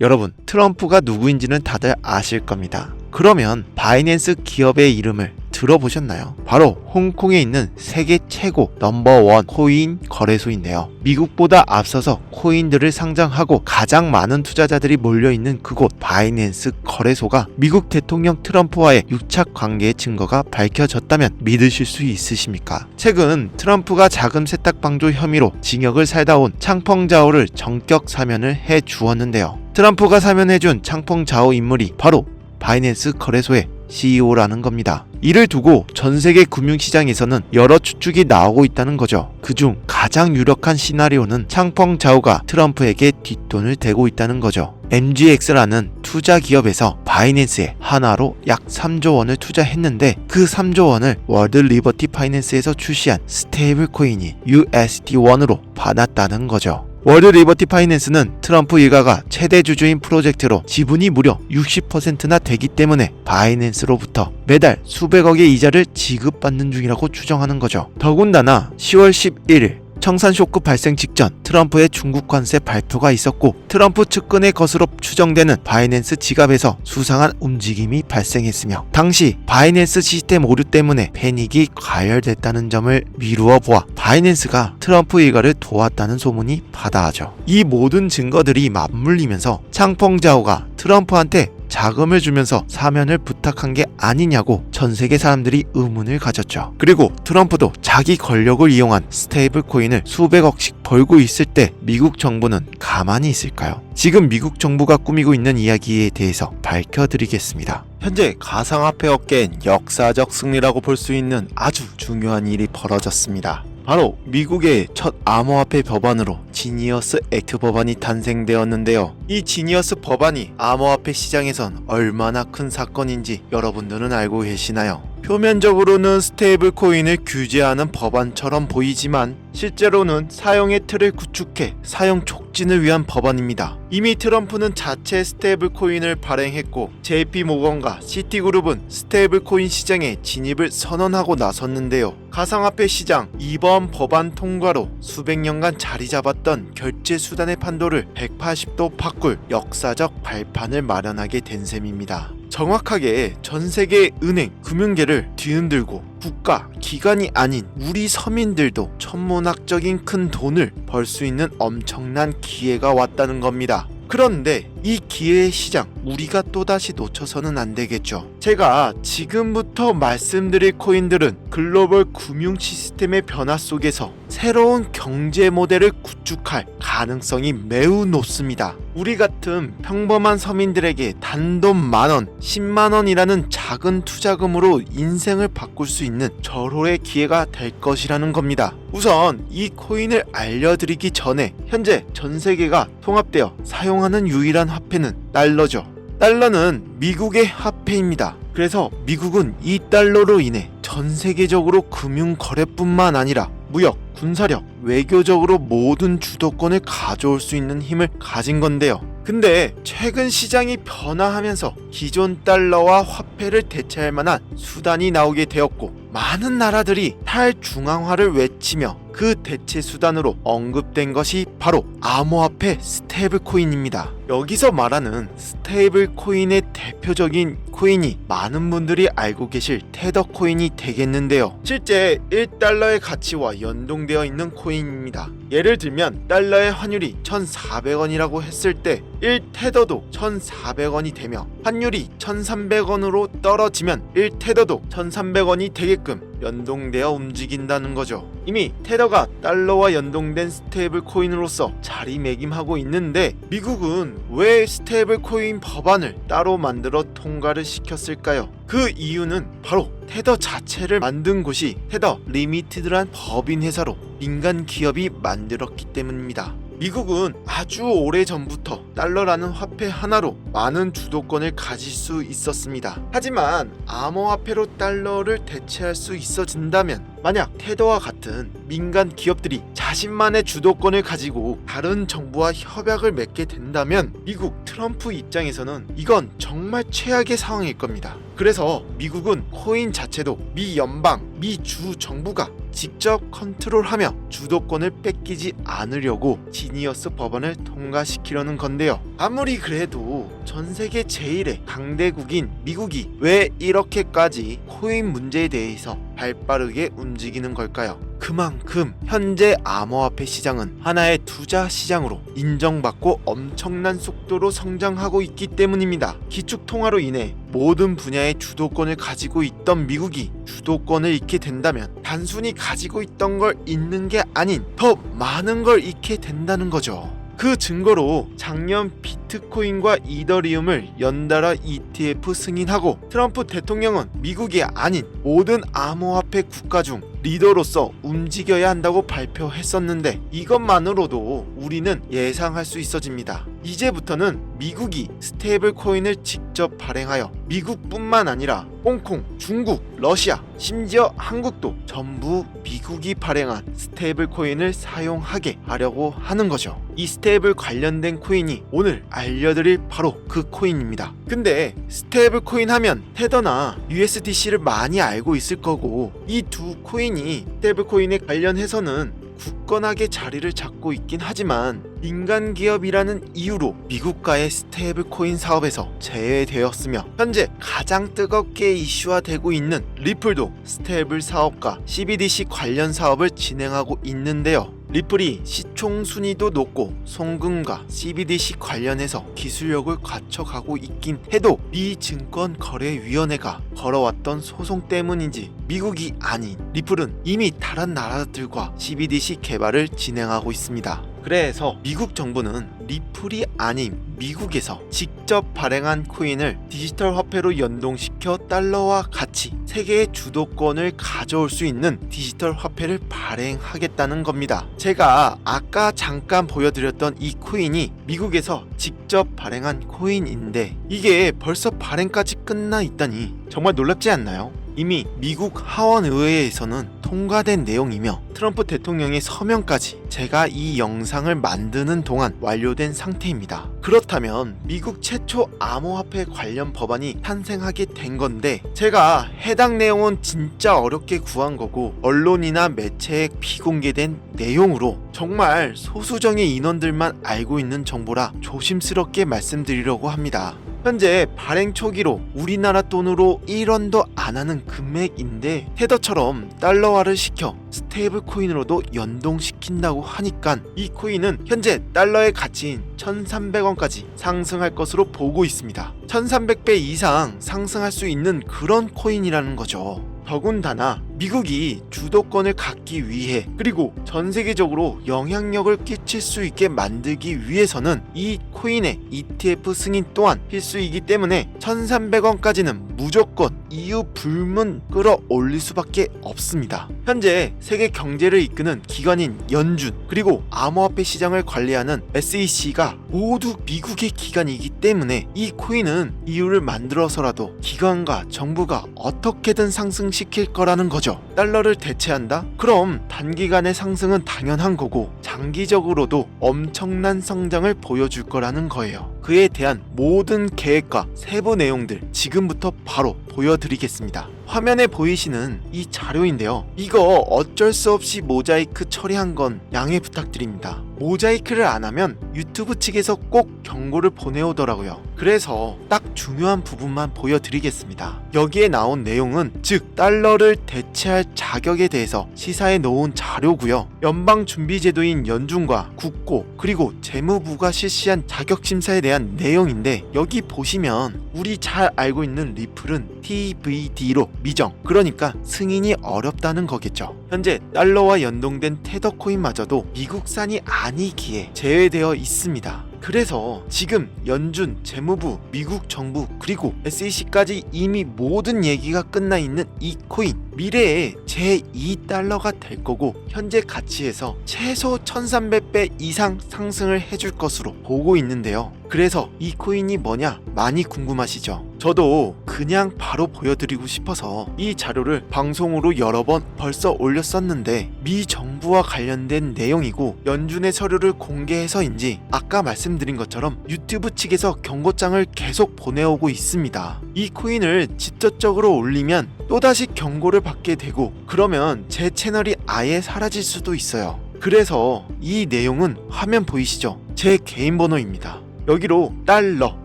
여러분, 트럼프가 누구인지는 다들 아실 겁니다. 그러면 바이낸스 기업의 이름을 들어보셨나요? 바로 홍콩에 있는 세계 최고 넘버원 코인 거래소인데요. 미국보다 앞서서 코인들을 상장하고 가장 많은 투자자들이 몰려있는 그곳 바이낸스 거래소가 미국 대통령 트럼프와의 유착 관계의 증거가 밝혀졌다면 믿으실 수 있으십니까? 최근 트럼프가 자금 세탁 방조 혐의로 징역을 살다 온 창펑자오를 전격 사면을 해 주었는데요. 트럼프가 사면해준 창펑자오 인물이 바로 바이낸스 거래소의 CEO라는 겁니다. 이를 두고 전 세계 금융시장에서는 여러 추측이 나오고 있다는 거죠. 그중 가장 유력한 시나리오는 창펑 자오가 트럼프에게 뒷돈을 대고 있다는 거죠. MGX라는 투자 기업에서 바이낸스에 하나로 약 3조 원을 투자했는데 그 3조 원을 월드 리버티 파이낸스에서 출시한 스테이블 코인이 USD1으로 받았다는 거죠. 월드 리버티 파이낸스는 트럼프 일가가 최대 주주인 프로젝트로 지분이 무려 60%나 되기 때문에 바이낸스로부터 매달 수백억의 이자를 지급받는 중이라고 추정하는 거죠. 더군다나 10월 11일 청산 쇼크 발생 직전 트럼프의 중국 관세 발표가 있었고 트럼프 측근의 것으로 추정되는 바이낸스 지갑에서 수상한 움직임이 발생했으며 당시 바이낸스 시스템 오류 때문에 패닉이 가열됐다는 점을 미루어 보아 바이낸스가 트럼프 일가를 도왔다는 소문이 바다하죠. 이 모든 증거들이 맞물리면서 창펑자오가 트럼프한테 자금을 주면서 사면을 부탁한 게 아니냐고 전 세계 사람들이 의문을 가졌죠. 그리고 트럼프도 자기 권력을 이용한 스테이블 코인을 수백억씩 벌고 있을 때 미국 정부는 가만히 있을까요? 지금 미국 정부가 꾸미고 있는 이야기에 대해서 밝혀드리겠습니다. 현재 가상화폐 업계엔 역사적 승리라고 볼 수 있는 아주 중요한 일이 벌어졌습니다. 바로 미국의 첫 암호화폐 법안으로 지니어스 액트 법안이 탄생되었는데요. 이 지니어스 법안이 암호화폐 시장에선 얼마나 큰 사건인지 여러분들은 알고 계시나요? 표면적으로는 스테이블 코인을 규제하는 법안처럼 보이지만 실제로는 사용의 틀을 구축해 사용 촉진을 위한 법안입니다. 이미 트럼프는 자체 스테이블 코인을 발행했고 JP 모건과 시티그룹은 스테이블 코인 시장에 진입을 선언하고 나섰는데요. 가상화폐 시장 이번 법안 통과로 수백 년간 자리 잡았던 결제 수단의 판도를 180도 바꿀 역사적 발판을 마련하게 된 셈입니다. 정확하게 전 세계 은행, 금융계를 뒤흔들고 국가, 기관이 아닌 우리 서민들도 천문학적인 큰 돈을 벌 수 있는 엄청난 기회가 왔다는 겁니다. 그런데 이 기회의 시장 우리가 또다시 놓쳐서는 안 되겠죠. 제가 지금부터 말씀드릴 코인들은 글로벌 금융 시스템의 변화 속에서 새로운 경제 모델을 구축할 가능성이 매우 높습니다. 우리 같은 평범한 서민들에게 단돈 만원, 10만원이라는 작은 투자금으로 인생을 바꿀 수 있는 절호의 기회가 될 것이라는 겁니다. 우선 이 코인을 알려드리기 전에 현재 전 세계가 통합되어 사용하는 유일한 화폐는 달러죠. 달러는 미국의 화폐입니다. 그래서 미국은 이 달러로 인해 전 세계적으로 금융 거래뿐만 아니라 무역, 군사력, 외교적으로 모든 주도권을 가져올 수 있는 힘을 가진 건데요. 근데 최근 시장이 변화하면서 기존 달러와 화폐를 대체할 만한 수단이 나오게 되었고 많은 나라들이 탈중앙화를 외치며 그 대체 수단으로 언급된 것이 바로 암호화폐 스테이블 코인입니다. 여기서 말하는 스테이블 코인의 대표적인 코인이 많은 분들이 알고 계실 테더 코인이 되겠는데요. 실제 1달러의 가치와 연동되어 있는 코인입니다. 예를 들면 달러의 환율이 1,400원이라고 했을 때 1테더도 1,400원이 되며 환율이 1,300원으로 떨어지면 1테더도 1,300원이 되게끔 연동되어 움직인다는 거죠. 이미 테더가 달러와 연동된 스테이블 코인으로서 자리매김하고 있는데 미국은 왜 스테이블 코인 법안을 따로 만들어 통과를 시켰을까요? 그 이유는 바로 테더 자체를 만든 곳이 테더 리미티드란 법인 회사로 민간 기업이 만들었기 때문입니다. 미국은 아주 오래 전부터 달러라는 화폐 하나로 많은 주도권을 가질 수 있었습니다. 하지만 암호화폐로 달러를 대체할 수 있어진다면 만약 테더와 같은 민간 기업들이 자신만의 주도권을 가지고 다른 정부와 협약을 맺게 된다면 미국 트럼프 입장에서는 이건 정말 최악의 상황일 겁니다. 그래서 미국은 코인 자체도 미 연방, 미 주 정부가 직접 컨트롤하며 주도권을 뺏기지 않으려고 지니어스 법안을 통과시키려는 건데요. 아무리 그래도 전 세계 제일의 강대국인 미국이 왜 이렇게까지 코인 문제에 대해서 발빠르게 움직이는 걸까요? 그만큼 현재 암호화폐 시장은 하나의 투자 시장으로 인정받고 엄청난 속도로 성장하고 있기 때문입니다. 기축 통화로 인해 모든 분야의 주도권을 가지고 있던 미국이 주도권을 잃게 된다면 단순히 가지고 있던 걸 잃는 게 아닌 더 많은 걸 잃게 된다는 거죠. 그 증거로 작년 비 트코인과 이더리움을 연달아 ETF 승인하고 트럼프 대통령은 미국이 아닌 모든 암호화폐 국가 중 리더로서 움직여야 한다고 발표했었는데 이것만으로도 우리는 예상할 수 있어집니다. 이제부터는 미국이 스테이블 코인을 직접 발행하여 미국뿐만 아니라 홍콩, 중국, 러시아, 심지어 한국도 전부 미국이 발행한 스테이블 코인을 사용하게 하려고 하는 거죠. 이 스테이블 관련된 코인이 오늘 알려드릴 바로 그 코인입니다. 근데 스테이블 코인 하면 테더나 USDC를 많이 알고 있을 거고 이 두 코인이 스테이블 코인에 관련해서는 굳건하게 자리를 잡고 있긴 하지만 민간 기업이라는 이유로 미국과의 스테이블 코인 사업에서 제외되었으며 현재 가장 뜨겁게 이슈화되고 있는 리플도 스테이블 사업과 CBDC 관련 사업을 진행하고 있는데요. 리플이 시총 순위도 높고 송금과 CBDC 관련해서 기술력을 갖춰가고 있긴 해도 미 증권거래위원회가 걸어왔던 소송 때문인지 미국이 아닌 리플은 이미 다른 나라들과 CBDC 개발을 진행하고 있습니다. 그래서 미국 정부는 리플이 아닌 미국에서 직접 발행한 코인을 디지털 화폐로 연동시켜 달러와 같이 세계의 주도권을 가져올 수 있는 디지털 화폐를 발행하겠다는 겁니다. 제가 아까 잠깐 보여드렸던 이 코인이 미국에서 직접 발행한 코인인데 이게 벌써 발행까지 끝나 있다니 정말 놀랍지 않나요? 이미 미국 하원 의회에서는 통과된 내용이며 트럼프 대통령의 서명까지 제가 이 영상을 만드는 동안 완료된 상태입니다. 그렇다면 미국 최초 암호화폐 관련 법안이 탄생하게 된 건데 제가 해당 내용은 진짜 어렵게 구한 거고 언론이나 매체에 비공개된 내용으로 정말 소수정의 인원들만 알고 있는 정보라 조심스럽게 말씀드리려고 합니다. 현재 발행 초기로 우리나라 돈으로 1원도 안 하는 금액인데 테더처럼 달러화를 시켜 스테이블 코인으로도 연동시킨다고 하니까 이 코인은 현재 달러의 가치인 1,300원까지 상승할 것으로 보고 있습니다. 1,300배 이상 상승할 수 있는 그런 코인이라는 거죠. 더군다나 미국이 주도권을 갖기 위해 그리고 전 세계적으로 영향력을 끼칠 수 있게 만들기 위해서는 이 코인의 ETF 승인 또한 필수이기 때문에 1300원까지는 무조건 이유 불문 끌어올릴 수밖에 없습니다. 현재 세계 경제를 이끄는 기관인 연준 그리고 암호화폐 시장을 관리하는 SEC가 모두 미국의 기관이기 때문에 이 코인은 이유를 만들어서라도 기관과 정부가 어떻게든 상승시킬 거라는 거죠. 달러를 대체한다? 그럼 단기간의 상승은 당연한 거고 장기적으로도 엄청난 성장을 보여줄 거라는 거예요. 그에 대한 모든 계획과 세부 내용들 지금부터 바로 보여드리겠습니다. 화면에 보이시는 이 자료인데요. 이거 어쩔 수 없이 모자이크 처리한 건 양해 부탁드립니다. 모자이크를 안 하면 유튜브 측에서 꼭 경고를 보내오더라고요. 그래서 딱 중요한 부분만 보여드리겠습니다. 여기에 나온 내용은 즉 달러를 대체할 자격에 대해서 시사해 놓은 자료고요. 연방준비제도인 연준과 국고 그리고 재무부가 실시한 자격심사에 대한 내용인데 여기 보시면 우리 잘 알고 있는 리플은 TVD로 미정 그러니까 승인이 어렵다는 거겠죠. 현재 달러와 연동된 테더코인마저도 미국산이 아니기에 제외되어 있습니다. 그래서 지금 연준, 재무부, 미국 정부 그리고 SEC까지 이미 모든 얘기가 끝나 있는 이 코인 미래에 제2달러가 될 거고 현재 가치에서 최소 1300배 이상 상승을 해줄 것으로 보고 있는데요. 그래서 이 코인이 뭐냐 많이 궁금하시죠? 저도 그냥 바로 보여드리고 싶어서 이 자료를 방송으로 여러 번 벌써 올렸었는데 미 정부와 관련된 내용이고 연준의 서류를 공개해서인지 아까 말씀드린 것처럼 유튜브 측에서 경고장을 계속 보내오고 있습니다. 이 코인을 직접적으로 올리면 또다시 경고를 받게 되고 그러면 제 채널이 아예 사라질 수도 있어요. 그래서 이 내용은 화면 보이시죠? 제 개인 번호입니다. 여기로 달러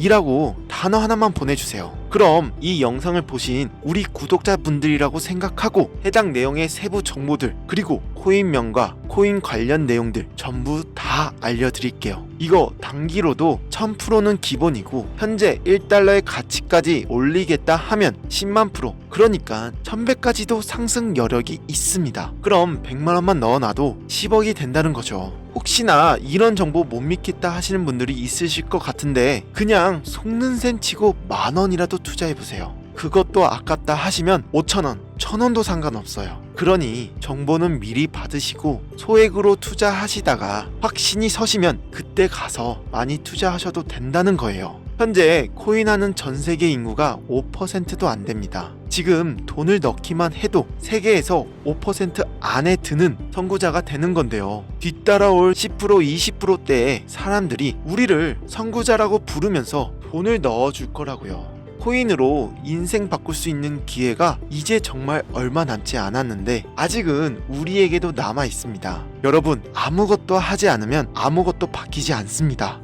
이라고 단어 하나만 보내주세요. 그럼 이 영상을 보신 우리 구독자분들이라고 생각하고 해당 내용의 세부 정보들 그리고 코인명과 코인 관련 내용들 전부 다 알려드릴게요. 이거 단기로도 1000%는 기본이고 현재 1달러의 가치까지 올리겠다 하면 10만 프로 그러니까 1100까지도 상승 여력이 있습니다. 그럼 100만원만 넣어놔도 10억이 된다는 거죠. 혹시나 이런 정보 못 믿겠다 하시는 분들이 있으실 것 같은데 그냥 속는 셈 치고 만 원이라도 투자해 보세요. 그것도 아깝다 하시면 5천원, 1000원도 상관없어요. 그러니 정보는 미리 받으시고 소액으로 투자하시다가 확신이 서시면 그때 가서 많이 투자하셔도 된다는 거예요. 현재 코인하는 전 세계 인구가 5%도 안 됩니다. 지금 돈을 넣기만 해도 세계에서 5% 안에 드는 선구자가 되는 건데요. 뒤따라올 10% 20%대의 사람들이 우리를 선구자라고 부르면서 돈을 넣어줄 거라고요. 코인으로 인생 바꿀 수 있는 기회가 이제 정말 얼마 남지 않았는데 아직은 우리에게도 남아 있습니다. 여러분 아무것도 하지 않으면 아무것도 바뀌지 않습니다.